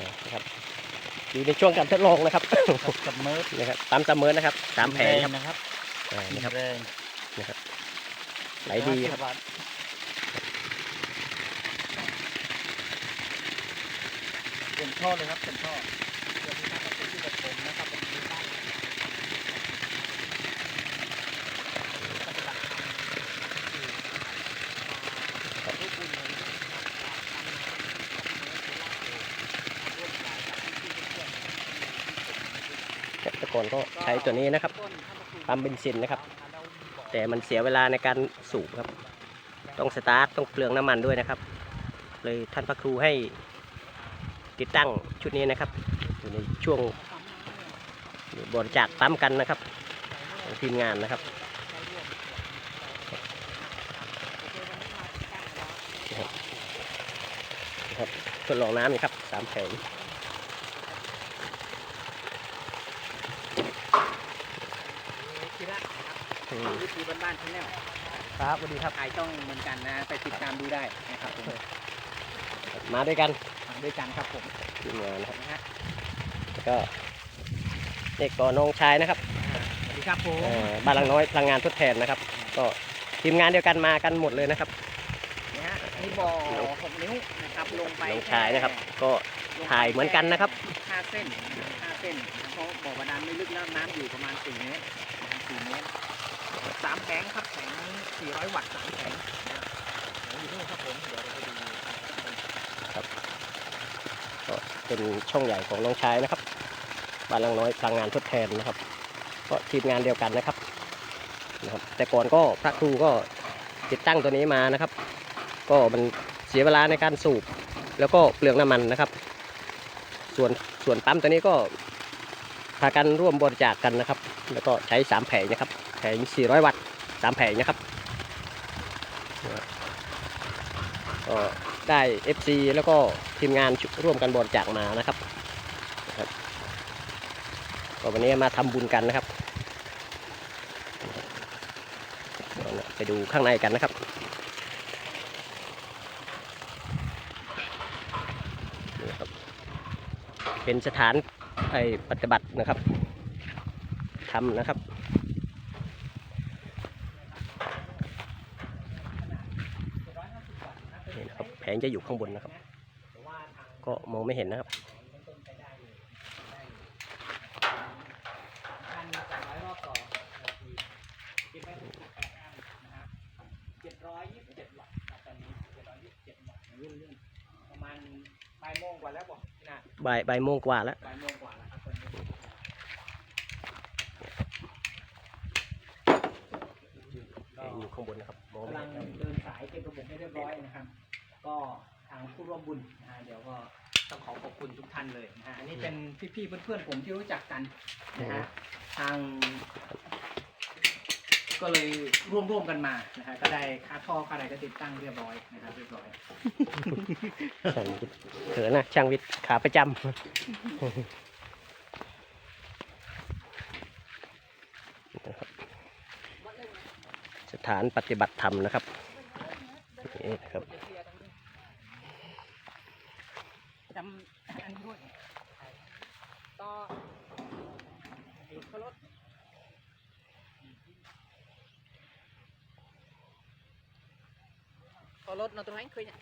อ่านะครับอยู่ในช่วงการทดลองนะครับกับเมิร์ฟนะครับตามซัมเมอร์นะครับสามแผงครับนะครับอ่านะครับแรงไหลดีครับเป็นท่อเลยครับเป็นท่อเดี๋ยวพี่นัทเอาไปที่กระผมนะครับเป็นที่บ้านปฏิบัติธรรมที่อ่ารูปบุญเลยนะครับร่วมกันกับพี่ๆเพื่อนๆ แต่ก่อนก็ใช้ตัวนี้นะครับปั๊มเบนซินนะครับ แต่มันเสียเวลาในการสูบครับ ต้องสตาร์ทต้องเปลืองน้ำมันด้วยนะครับ เลยท่านพระครูให้ติดตั้งชุดนี้นะครับ อยู่ในช่วงบริจาคปั๊มกันนะครับของทีมงานนะครับนะครับทดลองน้ำนี่ครับสามแผงอืม วิธีบ้านๆชาแนลครับสวัสดีครับถ่ายช่องเหมือนกันนะ ไปติดตามดูได้นะครับผมมาด้วยกันทำด้วยกันครับผมทีมงานนะครับนะฮะแล้วก็เด็กก่อน้องชายนะครับอ่าสวัสดีครับผมเอ่อบ้านหลังน้อยพลังงานทดแทนนะครับ ก็ทีมงานเดียวกันมากันหมดเลยนะครับ นะฮะอันนี้บ่อหกนิ้วนะครับลงไปน้องชายนะครับ ก็ ลงไปถ่ายเหมือนกันนะครับ ห้าเส้นห้าเส้นเพราะบ่อบาดาลไม่ลึกแล้วน้ำอยู่ประมาณสี่เมตรประมาณสี่เมตร แผงครับแผงสี่ร้อยวัตต์สามแผงนะครับเดี๋ยวอยู่นู่นครับผมเดี๋ยวเราไปดูครับก็เป็นช่องใหญ่ของน้องชายนะครับบ้านลังน้อยพลังงานทดแทนนะครับ ก็ทีมงานเดียวกันนะครับนะครับ แต่ก่อนก็พระครูก็ติดตั้งตัวนี้มานะครับ ก็มันเสียเวลาในการสูบ แล้วก็เปลืองน้ำมันนะครับ ส่วนส่วนปั๊มตัวนี้ก็พากันร่วมบริจาคกันนะครับ แล้วก็ใช้สามแผงนะครับ แผง 400 วัตต์ สามแผงนะครับก็ได้ FC แล้วก็ทีมงานร่วมกันบริจาคมานะครับก็วันนี้มาทำบุญกันนะครับเอาล่ะไปดูข้างในกันนะครับนี่ครับเป็นสถานไอปฏิบัตินะครับทำนะครับ นี่นะครับ แผ งจะอยู่ข้างบนนะครับ ก็มองไม่เห็นนะครับพันสองร้อยรอบต่อนาทีเก็บไว้หกสิบแปดอันนะครับเจ็ดร้อยยี่สิบเจ็ดวัตต์ครับตอนนี้เจ็ดร้อยยี่สิบเจ็ดวัตต์เรื่องเรื่องประมาณบ่ายโมงกว่าแล้วบอกพี่นาบ่ายบ่ายโมงกว่าแล้วบ่ายโมงกว่าแล้วครับตอนนี้แผงอยู่ข้างบนนะครับมองไม่กำลังเห็นเดินสายเป็นระบบให้เรียบร้อยนะครับ ก็ทางผู้ร่วมบุญนะฮะเดี๋ยวก็ต้องขอขอบคุณทุกท่านเลยนะฮะอันนี้เป็นพี่ๆเพื่อนๆผมที่รู้จักกันนะฮะทาง ก็เลยร่วมร่วมๆกันมานะฮะก็ได้ค่าท่อค่าอะไรก็ติดตั้งเรียบร้อยนะครับเรียบร้อย ช่างวิทย์เขินนะช่างวิทย์ขาประจำสถานปฏิบัติธรรมนะครับนี่นะครับ จำอันนี้ด้วยต่อหยุดขรถขอรถนอนตรงนั้นเคยเนี่ย